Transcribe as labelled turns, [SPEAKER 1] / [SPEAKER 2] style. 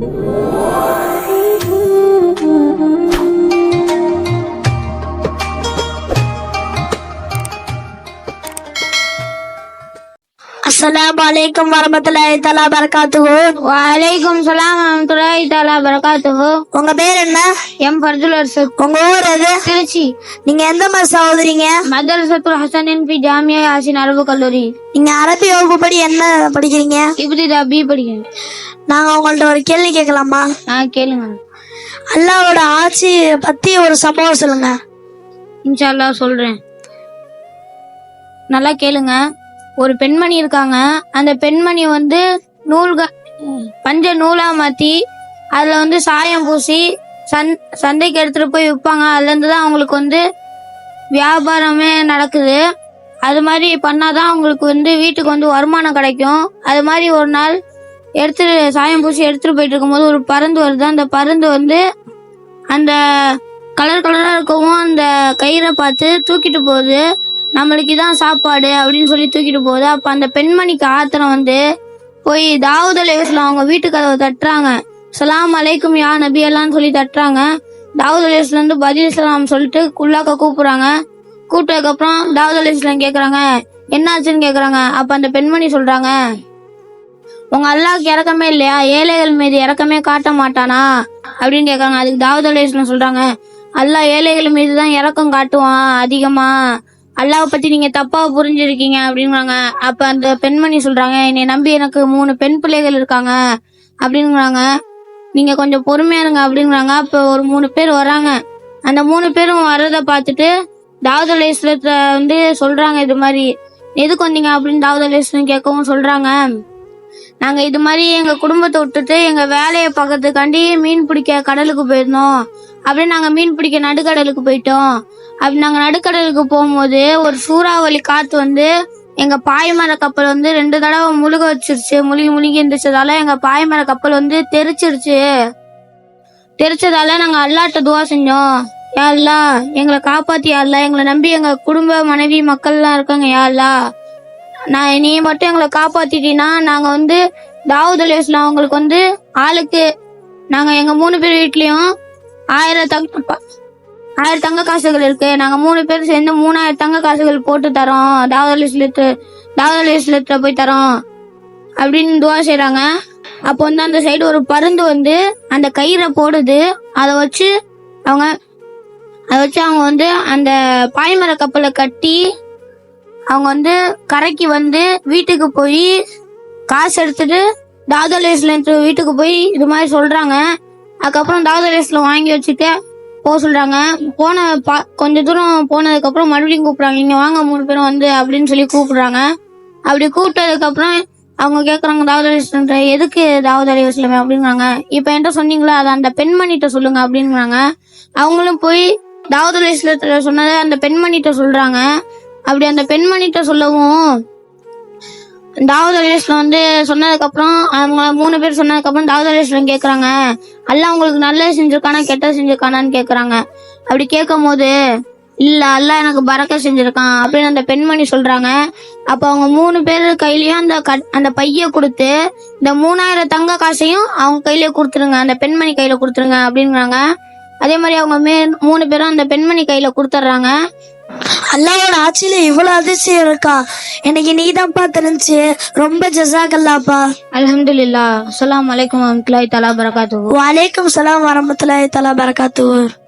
[SPEAKER 1] Whoa. அஸ்ஸலாமு அலைக்கும் வரமத்துல்லாஹி தஆலா பரகாத்துஹு
[SPEAKER 2] வலைக்கும் சலாம் வரமத்துல்லாஹி தஆலா பரகாத்துஹு
[SPEAKER 1] உங்க பேர் என்ன?
[SPEAKER 2] எம் ஃபர்துல் அர்ஷத்.
[SPEAKER 1] உங்க ஊர் எது?
[SPEAKER 2] திருச்சி.
[SPEAKER 1] நீங்க எந்த மாதிரி சகோதரிங்க?
[SPEAKER 2] மதரசத்துல் ஹசனின் பி ஜாமியா யாசின் அரபு கல்லூரி.
[SPEAKER 1] நீங்க அரபி வகுப்பு படி என்ன படிக்கிறீங்க?
[SPEAKER 2] இப்படிதா பி படிக்கிறேன்.
[SPEAKER 1] நாங்க உங்கள்ட்ட ஒரு கேள்வி கேட்கலாமா?
[SPEAKER 2] ஆ கேளுங்க.
[SPEAKER 1] அல்லாவோட ஆட்சி பத்தி ஒரு சம்பவம் சொல்லுங்க.
[SPEAKER 2] இன்ஷா அல்லாஹ் சொல்றேன். நல்லா கேளுங்க. ஒரு பெண்மணி இருக்காங்க. அந்த பெண்மணி வந்து நூல்க பஞ்ச நூலா மாத்தி அதுல வந்து சாயம் பூசி சந் சந்தைக்கு எடுத்துட்டு போய் விற்பாங்க அதுல இருந்து தான் அவங்களுக்கு வந்து வியாபாரமே நடக்குது. அது மாதிரி பண்ணாதான் அவங்களுக்கு வந்து வீட்டுக்கு வந்து வருமானம் கிடைக்கும். அது மாதிரி ஒரு நாள் எடுத்து சாயம் பூசி எடுத்துட்டு போயிட்டு இருக்கும்போது ஒரு பருந்து வருது. அந்த பருந்து வந்து அந்த கலர் கலரா இருக்கவும் அந்த கயிறை பார்த்து தூக்கிட்டு போகுது. நம்மளுக்கு இதான் சாப்பாடு அப்படின்னு சொல்லி தூக்கிட்டு போகுது. அப்ப அந்த பெண்மணிக்கு ஆத்திரம் வந்து போய் தாவூத் அலைவாஸ்லாம் அவங்க வீட்டு கதவை தட்டுறாங்க. சலாம் அலைக்கும் யா நபி எல்லாம் சொல்லி தட்டுறாங்க. தாவூத் அலைவாஸ்ல இருந்து பதில் சலாம் சொல்லிட்டு குள்ளாக்க கூப்பிடுறாங்க. கூப்பிட்டதுக்கு அப்புறம் தாவூத் அலைவாஸ்லாம் கேக்குறாங்க என்னாச்சுன்னு கேக்குறாங்க. அப்ப அந்த பெண்மணி சொல்றாங்க உங்க அல்லாவுக்கு இறக்கமே இல்லையா? ஏழைகள் மீது இறக்கமே காட்ட மாட்டானா? அப்படின்னு கேக்குறாங்க. அதுக்கு தாவூத் அலைஹிஸ்ஸலாம் சொல்றாங்க அல்லாஹ் ஏழைகள் மீது தான் இறக்கம் காட்டுவான் அதிகமா. அல்லாவை பத்தி நீங்க தப்பா புரிஞ்சிருக்கீங்க அப்படிங்கிறாங்க அப்ப அந்த பெண்மணி சொல்றாங்க என்னை நம்பி எனக்கு மூணு பெண் பிள்ளைகள் இருக்காங்க அப்படிங்கிறாங்க நீங்க கொஞ்சம் பொறுமையா இருங்க அப்படிங்கிறாங்க அப்ப ஒரு மூணு பேர் வராங்க. அந்த மூணு பேரும் வர்றத பார்த்துட்டு தாவூத் வந்து சொல்றாங்க இது மாதிரி. எதுக்கு வந்தீங்க? அப்படின்னு தாவூத் அலைஹிஸ்ஸலாம் கேட்கவும் சொல்றாங்க. நாங்க இது மாதிரி எங்க குடும்பத்தை விட்டுட்டு எங்க வேலையை பார்க்கறதுக்காண்டி மீன் பிடிக்க கடலுக்கு போயிருந்தோம். அப்படியே நாங்க மீன் பிடிக்க நடுக்கடலுக்கு போயிட்டோம். அப்படி நாங்க நடுக்கடலுக்கு போகும்போது ஒரு சூறாவளி காத்து வந்து எங்க பாய்மர கப்பல் வந்து ரெண்டு தடவை முழுக வச்சிருச்சு முழுகி முழுகி இருந்துச்சதால எங்க பாய்மர கப்பல் வந்து தெரிச்சிருச்சு. தெரிச்சதால நாங்க அல்லாட்ட துவா செஞ்சோம். யாழ்லா எங்களை காப்பாத்தி யாழ்லா எங்களை நம்பி எங்க குடும்ப மனைவி மக்கள்லாம் இருக்காங்க யாழ்லா நான் நீ மட்டும் எங்களை காப்பாத்திட்டீங்கன்னா நாங்க வந்து தாவூத் அலையாஸ்லாம் அவங்களுக்கு வந்து ஆளுக்கு. நாங்க எங்க மூணு பேர் வீட்லயும் ஆயிரம் தங்க ஆயிரம் தங்க காசுகள் இருக்கு. நாங்க மூணு பேர் சேர்ந்து மூணாயிரம் தங்க காசுகள் போட்டு தரோம். தாவூத் அலையாஸ்லத்து தாவூத் அலையாஸ்லத்துல போய் தரோம். அப்படின்னு துவா செய்யறாங்க அப்போ வந்து அந்த சைடு ஒரு பருந்து வந்து அந்த கயிறை போடுது. அதை வச்சு அவங்க அதை வச்சு அவங்க வந்து அந்த பாய்மர கப்பலை கட்டி அவங்க வந்து கரைக்கு வந்து வீட்டுக்கு போய் காசு எடுத்துட்டு தாதலேஸ்ல வீட்டுக்கு போய் இது மாதிரி சொல்றாங்க. அதுக்கப்புறம் தாதலேஸ்ல வாங்கி வச்சுட்டு போக சொல்றாங்க. போன பா- கொஞ்ச தூரம் போனதுக்கு அப்புறம் மறுபடியும் கூப்பிடுறாங்க. இங்க வாங்க மூணு பேரும் வந்து அப்படின்னு சொல்லி கூப்பிடுறாங்க. அப்படி கூப்பிட்டதுக்கு அப்புறம் அவங்க கேக்குறாங்க தாவூத் எதுக்கு தாவூத் அலி வஸ்லம் அப்படிங்கிறாங்க. இப்ப என்கிட்ட சொன்னீங்களா? அதை அந்த பெண்மணிட்ட சொல்லுங்க அப்படிங்கிறாங்க. அவங்களும் போய் தாவூத் அலி இஸ்லத்துல சொன்னதை அந்த பெண்மணிட்ட சொல்றாங்க. அப்படி அந்த பெண்மணிட்ட சொல்லவும் தாவூத் அலிஸ்லாம் வந்து சொன்னதுக்கு அப்புறம் அவங்க மூணு பேர் சொன்னதுக்கு அப்புறம் தாவூத் அலிஸ்லாம் கேக்குறாங்க. அல்லாஹ் உங்களுக்கு நல்லது செஞ்சிருக்கானா கெட்டது செஞ்சிருக்கானான்னு கேக்குறாங்க. அப்படி கேட்கும் போது இல்ல அல்ல எனக்கு பறக்க செஞ்சிருக்கான் அப்படின்னு அந்த பெண்மணி சொல்றாங்க. அப்ப அவங்க மூணு பேர் கையிலயும் அந்த கட்- அந்த பைய கொடுத்து இந்த மூணாயிரம் தங்க காசையும் அவங்க கையில கொடுத்துருங்க அந்த பெண்மணி கையில கொடுத்துருங்க அப்படிங்கிறாங்க. அதே மாதிரி அவங்க மே மூணு பேரும் அந்த பெண்மணி கையில கொடுத்துட்றாங்க
[SPEAKER 1] அல்லாவோட ஆட்சியில இவ்வளவு அதிசயம் இருக்கா? எனக்கு நீதான்ப்பா தெரிஞ்சு? ரொம்ப ஜசாக்கல்லாப்பா.
[SPEAKER 2] அல்ஹம்துலில்லாஹ். அஸ்ஸலாமு அலைக்கும் வரஹ்மத்துல்லாஹி தஆலா பரகாத்துஹு.
[SPEAKER 1] வலைக்கும் சலாம் வரமத்துல்லாஹி தஆலா பரகாத்துஹு.